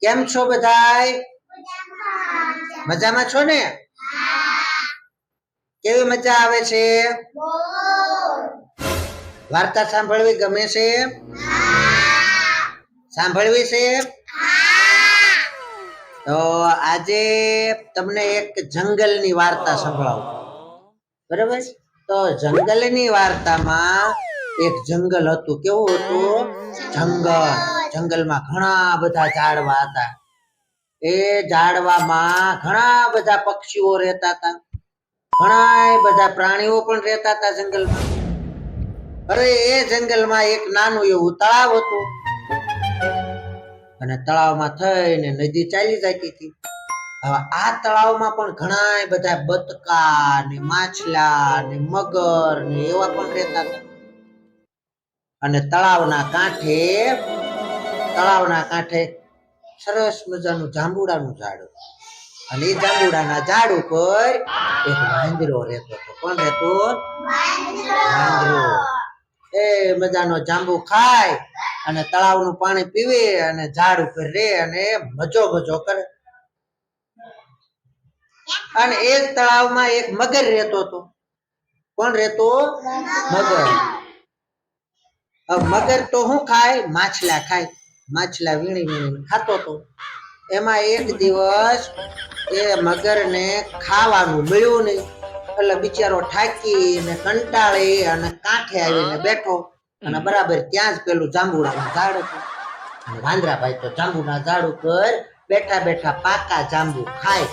કેમ છો બધાય? મજામાં. છો ને? કેવી મજા આવે છે? વાર્તા સાંભળવી ગમે છે? સાંભળવી છે? તો આજે તમને એક જંગલની વાર્તા સંભળાવું. બરાબર? તો જંગલની વાર્તામાં એક જંગલ હતું. કેવું હતું? જંગલ. જંગલમાં ઘણા બધા ઝાડવા હતા. એ ઝાડવામાં ઘણા બધા પક્ષીઓ રહેતા હતા. ઘણા બધા પ્રાણીઓ પણ રહેતા હતા જંગલમાં. અરે, એ જંગલમાં એક નાનું એવું તળાવ હતું. અને તળાવમાં થઈને નદી ચાલી જતી હતી. હવે આ તળાવમાં પણ ઘણા બધા બતકા ને માછલા ને મગર ને એવા પણ રહેતા હતા. અને તળાવના કાંઠે તળાવના કાંઠે સરસ મજાનું જાંબુડાનું ઝાડ અને એ જાંબુડાના ઝાડ ઉપર એક વાંદરો રહેતો હતો. કોણ રહેતો? વાંદરો. એ મજાનો જાંબુ ખાય અને તળાવનું પાણી પીવે અને ઝાડ ઉપર રે અને મજો મજો કરે. અને એક તળાવમાં એક મગર રહેતો હતો. કોણ રહેતો? મગર. મગર તો શું ખાય, માછલા ખાય. માછલા વીણી વીણી ખાતો હતો એમાં એક દિવસ એ મગરને ખાવાનું મળ્યું નહીં. એટલે બિચારો થાકીને કંટાળી અને કાંઠે આવીને બેઠો. અને બરાબર ત્યાં જ પેલું જાંબુડાનું ઝાડ હતું. વાંદરાભાઈ તો જાંબુના ઝાડ ઉપર બેઠા બેઠા પાકા જાંબુ ખાય.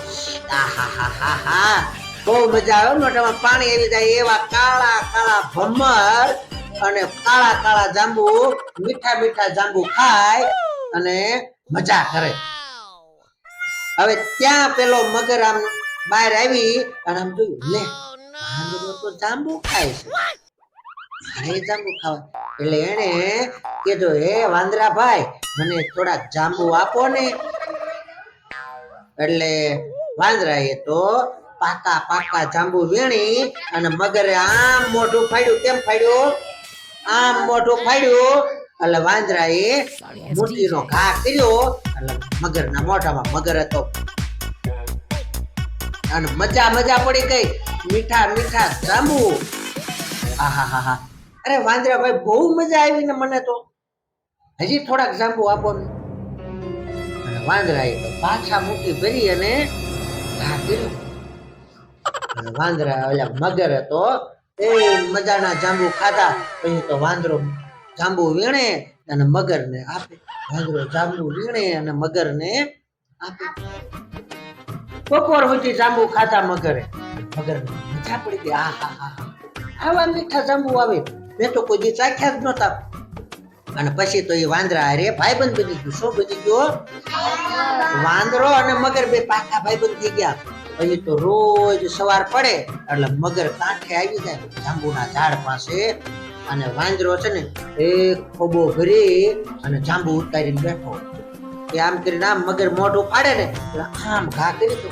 આહા હા હા હા બહુ મજા આવે મોટામાં પાણી આવી જાય એવા કાળા કાળા ભમર અને કાળા કાળા જાંબુ, મીઠા મીઠા જાંબુ ખાય અને મજા કરે. હવે ત્યાં પેલો મગર આમ બહાર આવી અને આમ જોયું, લે વાંદરો તો જાંબુ ખાય છે. મારે જાંબુ ખાવા. એટલે એને કીધું, હે વાંદરા ભાઈ મને થોડા જાંબુ આપો ને. એટલે વાંદરાએ તો પાકા પાકા જાંબુ વીણી અને મગરે આમ મોઢું ફાડ્યું, કેમ ફાડ્યું? આમ મોઢું ફાડ્યું એટલે વાંદરા વાંદરાએ મૂર્તિનો ઘા કર્યો એટલે મગરના મોઢામાં મગર હતો. અને મજા મજા પડી ગઈ. મીઠા મીઠા જાંબુ હા અરે વાંદરાભાઈ બહુ મજા આવી ને મને તો. હજી થોડાક જાંબુ આપો ને. અને વાંદરાએ તો પાછા મૂકી ભરી અને ઘા કર્યો. વાંદરા ઓલા મગર હતો. એ મજાના જાંબુ ખાધા. પછી તો વાંદરો જાંબુ વીણે અને મગરને આપે. વાંદરો જાંબુ વીણે અને મગરને આપે. બપોર સુધી જાંબુ ખાધા મગરે. મગર મજા પડી ગઈ. આ હા હા આવા મીઠા જાંબુ આવે. મેં તો કોઈ દી ચાખ્યા જ નહોતા. અને પછી તો એ વાંદરા અરે ભાઈબંધ બની ગયું. શું બની ગયો? વાંદરો અને મગર બે પાકા ભાઈબંધ થઈ ગયા. પછી તો રોજ સવાર પડે, એટલે મગર કાંઠે આવી જાય, જાંબુના ઝાડ પાસે. અને વાંદરો છે ને એક ખોબો ભરી અને જાંબુ ઉતારીને બેઠો એ આમ કરીને આમ મગર મોઢું પાડે ને, એટલે આમ ઘા કરી દો.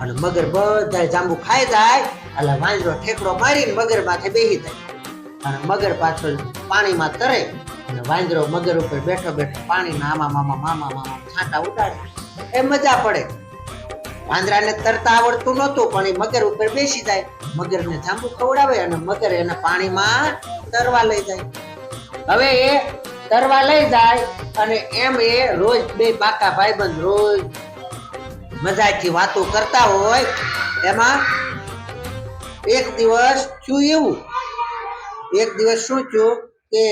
અને મગર બધા જાંબુ ખાઈ જાય, એટલે વાંદરો ઠેકડો મારીને મગર માથે બેસી જાય. અને મગર પાછળ પાણીમાં તરે, અને વાંદરો મગર ઉપર બેઠો બેઠો પાણીના આમાં મામા મામા મામા છાંટા ઉડાડે. એ મજા પડે. વાંદરાને તરતા આવડતું નહોતું, પણ એ મગર ઉપર બેસી જાય. મગરને જાંબુ ખવડાવે અને મગર એને પાણીમાં તરવા લઈ જાય. હવે એ તરવા લઈ જાય અને એમ એ રોજ બે બાકા ભાઈબંધ રોજ મજાથી વાતો કરતા હોય, એમાં એક દિવસ થયું એવું. એક દિવસ શું થયું કે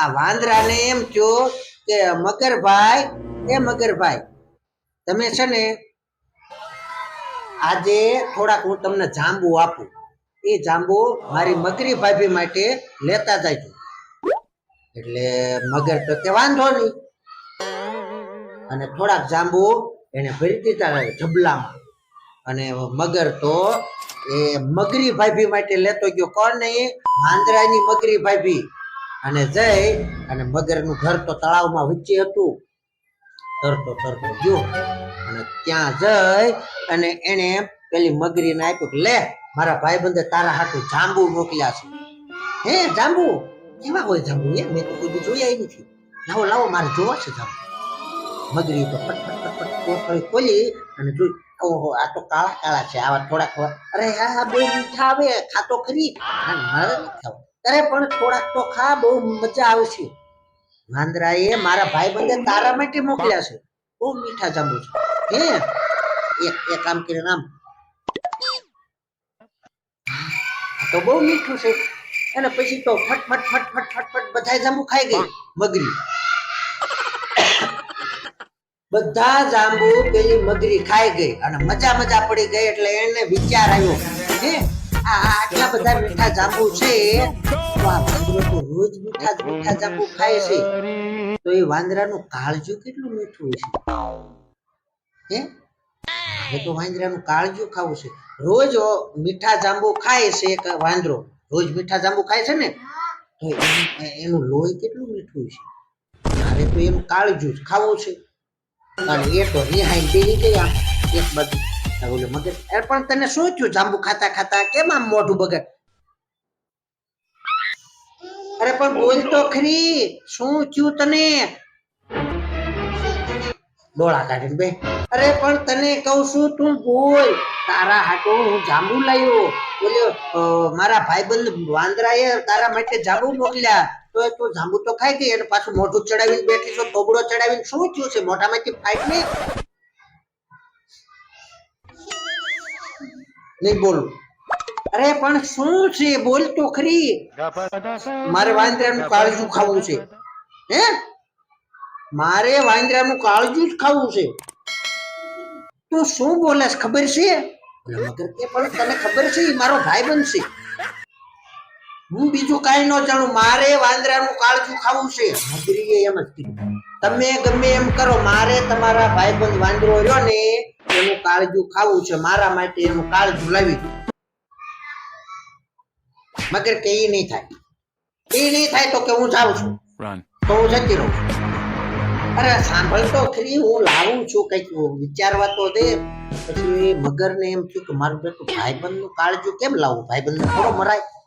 આ વાંદરાને એમ થયું કે મગરભાઈ, એ મગરભાઈ તમે છે ને આજે થોડાક હું તમને જાંબુ આપું. એ જાંબુ મારી મગરી ભાભી માટે લેતા જાય એટલે મગર તો કે વાંધો નહીં. અને થોડાક જાંબુ એને ભરી દીધા ઢબલામાં. અને મગર તો એ મગરી ભાભી માટે લેતો ગયો. કોણ નહીં? માંદરાની મગરી ભાભી. અને જઈ અને મગરનું ઘર તો તળાવમાં વચ્ચે હતું. તરતો તરતો ગયો અને ત્યાં જઈ અને એને પેલી મગરીને આપ્યું લે, મારા ભાઈબંધે તારા હાટું જાંબુ મોકલ્યા છે. હે, જાંબુ? કેવા કોઈ જાંબુ એ? મેં તો કોઈ જોયા નથી. લાવો લાવો, મારે જોવા છે જાંબુ. મગરી તો ફટ ફટ ફટ ફટ કોથળી ખોલી અને જોઈ, ઓહો, આ તો કાળા કાળા છે, આવા થોડા થોડા. અરે, હા હા, બહુ મીઠા આવે, ખાતો ખરી. મારે નથી ખાવ. અરે, પણ થોડાક તો ખા, બહુ મજા આવશે વાંદરાએ મારા ભાઈ બંધે તારા માટે મોકલ્યા છે. બહુ મીઠા જાંબુ છે. હે? એક એક કામ કરીને આમ. તો બહુ મીઠું છે. અને પછી તો ફટ ફટ ફટ ફટ ફટ ફટ બધા જાંબુ ખાઈ ગઈ. મગરી. બધા જાંબુ પેલી મગરી ખાઈ ગઈ. અને મજા મજા પડી ગઈ એટલે એને વિચાર આવ્યો. હે? આટલા બધા મીઠા જાંબુ છે. તો આ વાંદરો તો રોજ મીઠા મીઠા જાંબુ ખાય છે. તો એ વાંદરાનું કાળજું કેટલું મીઠું છે? હે? હવે તો વાંદરાનું કાળજું ખાવું છે. રોજ મીઠા જાંબુ ખાય છે એક વાંદરો. રોજ મીઠા જાંબુ ખાય છે ને? તો એનું- લોહી કેટલું મીઠું છે? મારે તો એનું કાળજું જ ખાવું છે. અને એ તો રિહાઈ બેહી ગયા એક આ ઓલો એ પણ તને શું થયું? જાંબુ ખાતા ખાતા કેમ આમ મોઢું બગડ? અરે પણ બોલ તો ખરી, શું થયું તને? ડોળા કાઢીને બે અરે પણ તને કહું છું, તું બોલ. તારા હાટો હું જાંબુ લાવ્યો બોલ્યો મારા ભાઈબંધ વાંદરાએ તારા માટે જાંબુ મોકલ્યા. તો તું જાંબુ તો ખાઈ ગઈ અને પાછું મોઢું ચડાવીને બેઠી છો, તોબડો ચડાવીને શું થયું છે? મોઢામાંથી ફાઈટ ને નહીં બોલું. અરે, પણ શું છે? બોલ તો ખરી. મારે વાંદરાનું કાળજું ખાવું છે. હે? મારે વાંદરાનું કાળજું જ ખાવું છે. તું શું બોલેસ ખબર છે? મગર કે પણ તને ખબર છે? મારો ભાઈ બનશે હું બીજું કાંઈ ન જાણું. મારે વાંદરાનું કાળજું ખાવું છે. હાજરીએ એમ જ કીધું. તમે ગમે એમ કરો મારે તમારા ભાઈબંધ વાંદરો રહ્યો ને એનું કાળજું ખાવું છે. મારા માટે એનું કાળજું લાવી દો. મગર કે એ નહીં થાય. એ નહીં થાય તો કે હું જાઉં છું. તો હું જતી રહું અરે સાંભળ તો ખરી હું લાવું છું કંઈક. વિચારવા તો દે. પછી મગર ને એમ થયું કે મારું બેટું ભાઈબંધનું કાળજું કેમ લાવું? ભાઈબંધને થોડો મરાય.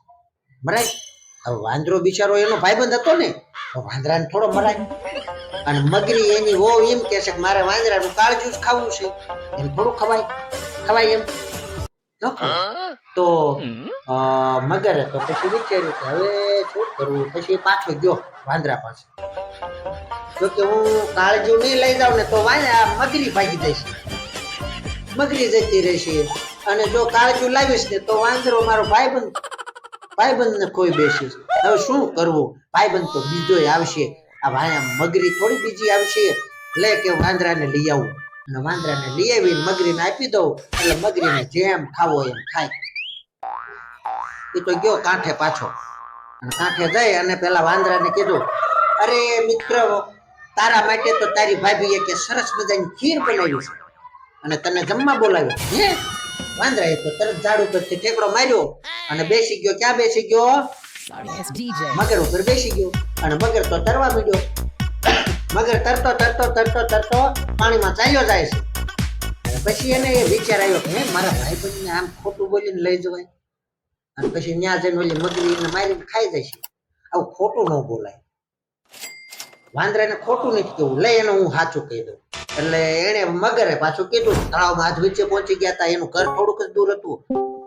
મરાય. હવે વાંદરો બિચારો એનો ભાઈબંધ હતો ને તો વાંદરાને થોડો મરાય. અને મગરી એની વહુ એમ કે છે કે મારે વાંદરાનું કાળજું જ ખાવું છે. એમ થોડું ખવાય. ખવાય એમ. તો મગર તો પછી વિચાર્યું કે હવે શું કરવું? પછી પાછો ગયો વાંદરા પાસે. જો કે હું કાળજું નહીં લઈ જાઉં ને તો વાંદરા મગરી ભાગી જશે મગરી જતી રહેશે અને જો કાળજું લાવીશ ને તો વાંદરો મારો ભાઈબંધ ભાઈબંધ ને કોઈ બેસીશ હવે શું કરવું? ભાઈબંધ તો બીજો આવશે. આ ભાઈ મગરી થોડી બીજી આવશે. લે કે વાંદરાને લઈ આવું. અને વાંદરાને લઈ આવીને મગરીને આપી દઉં. એટલે મગરીને જેમ ખાવો એમ ખાય. એ તો ગયો કાંઠે પાછો. કાંઠે જઈ અને પેલા વાંદરાને કીધું, અરે મિત્ર, તારા માટે તો તારી ભાભીએ કે સરસ મજાની ખીર બનાવી છે. અને તને જમવા બોલાવ્યો. હે? વાંદરાએ તો તરત ઝાડ ઉપરથી ઠેકડો માર્યો. અને બેસી ગયો. ક્યાં બેસી ગયો? મગર ઉપર બેસી ગયો. અને મગર તો તરવા માંડ્યો. મગર તરતો તરતો તરતો તરતો પાણીમાં ચાલ્યો જાય છે. પછી એને એ વિચાર આવ્યો કે મારા ભાઈબંધને આમ ખોટું બોલીને લઈ જવાય. અને પછી ન્યા જઈને ઓલી મગરી એને મારીને ખાઈ જાય છે. આવું ખોટું ન બોલાય. વાંદરાને ખોટું નથી કેવું લઈ એને હું સાચું કહી દઉં. એટલે એને મગરે પાછું કીધું. તળાવમાં હાથ વચ્ચે પહોંચી ગયા હતા એનું ઘર થોડુંક જ દૂર હતું.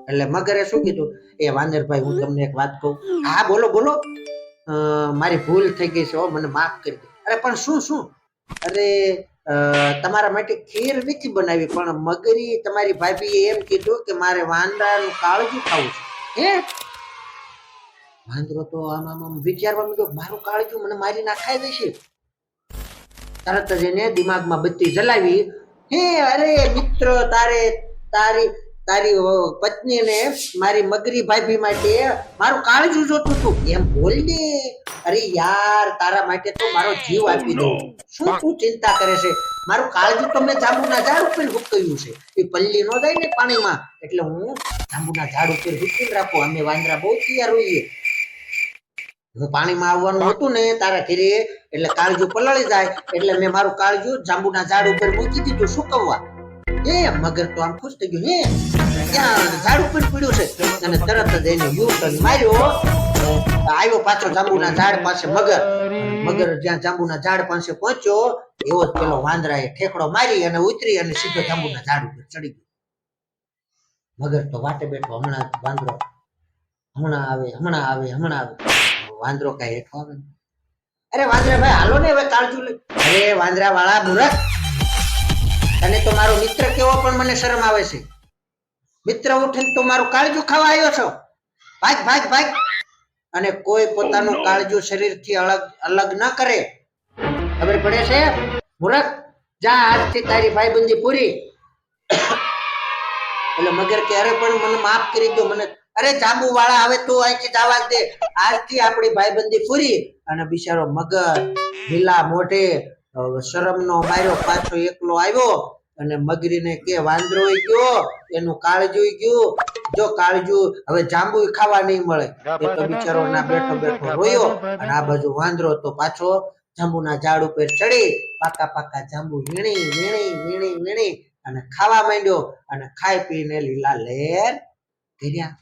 એટલે મગરે શું કીધું? એ વાંદરભાઈ હું તમને એક વાત કહું. હા, બોલો બોલો. મારી ભૂલ થઈ ગઈ છે ઓ મને માફ કરી દે. અરે, પણ શું શું? અરે તમારા માટે ખીર નથી બનાવી, પણ મગરી તમારી ભાભીએ એમ કીધું કે મારે વાંદરાનું કાળજું ખાવું છે. હે? વાંદરો તો આમ આમ વિચારવા માંડ્યો મારું કાળજું મને મારી નાખાય દેશે. તરત જ એને દિમાગમાં બત્તી જલાવી. હે, અરે, મિત્ર, તારે, તારી તારી પત્નીને મારી મગરી ભાભી માટે મારું કાળજું જોતું હતું એમ બોલ ને. અરે યાર તારા માટે તો મારો જીવ આપી દો શું તું ચિંતા કરે છે? મારું કાળજું તો મેં જાંબુના ઝાડ ઉપર હુકવ્યું છે. એ પલ્લી નો જાય ને પાણીમાં. એટલે હું જાંબુના ઝાડ ઉપર હુકીને રાખું. અમે વાંદરા બહુ તૈયાર હોઈએ. હું પાણીમાં આવવાનું હતું ને તારા ઘરે એટલે કાળજું પલળી જાય. એટલે મેં મારું કાળજું જાંબુના ઝાડ ઉપર મૂકી દીધું સુકવવા. હે, મગર તો આમ ખુશ થઈ ગયો, હે. ક્યાં ઝાડ ઉપર પડ્યું છે. અને તરત જ એને યુ માર્યો. આવ્યો પાછો જાંબુના ઝાડ પાસે મગર. મગર જ્યાં જાંબુના ઝાડ પાસે પહોંચ્યો, એવો જ પેલો વાંદરાએ ઠેકડો મારી અને ઉતરી અને સીધો જાંબુના ઝાડ ઉપર ચડી ગયો. મગર તો વાટે બેઠો, હમણાં વાંદરો, હમણાં આવે હમણાં આવે હમણાં આવે. વાંદરો કઈ હેઠો આવે. અરે વાંદરા ભાઈ, હાલો ને હવે કાળજુ અરે વાંદરા વાળા મૂરખ તને તો મારો મિત્ર કેવો પણ મને શરમ આવે છે. મિત્ર ઉઠીને તો મારું કાળજું ખાવા આવ્યો છો. ભાગ ભાગ ભાગ. અને કોઈ પોતાનું કાળજું શરીરથી અલગ અલગ ન કરે. ખબર પડે છે? મૂરખ જા આજથી તારી ભાઈબંધી પૂરી. એટલે મગર કે અરે પણ મને માફ કરી દો મને અરે જાંબુ વાળા હવે તું અહીંથી જવા દે. આજથી આપણી ભાઈબંધી પૂરી. અને બિચારો મગર ઢીલા મોઢે શરમનો માર્યો પાછો એકલો આવ્યો અને મગરીને કે વાંદરો ગયો એનું કાળજુ ગયું. જો કાળજુ હવે જાંબુ ખાવા નહીં મળે. એ તો બિચારો ના બેઠો બેઠો રોયો અને આ બાજુ વાંદરો તો પાછો જાંબુના ઝાડ ઉપર ચડી. પાકા પાકા જાંબુ વીણી વીણી વીણી વીણી અને ખાવા માંડ્યો અને ખાઈ પીને લીલા લેર કર્યા.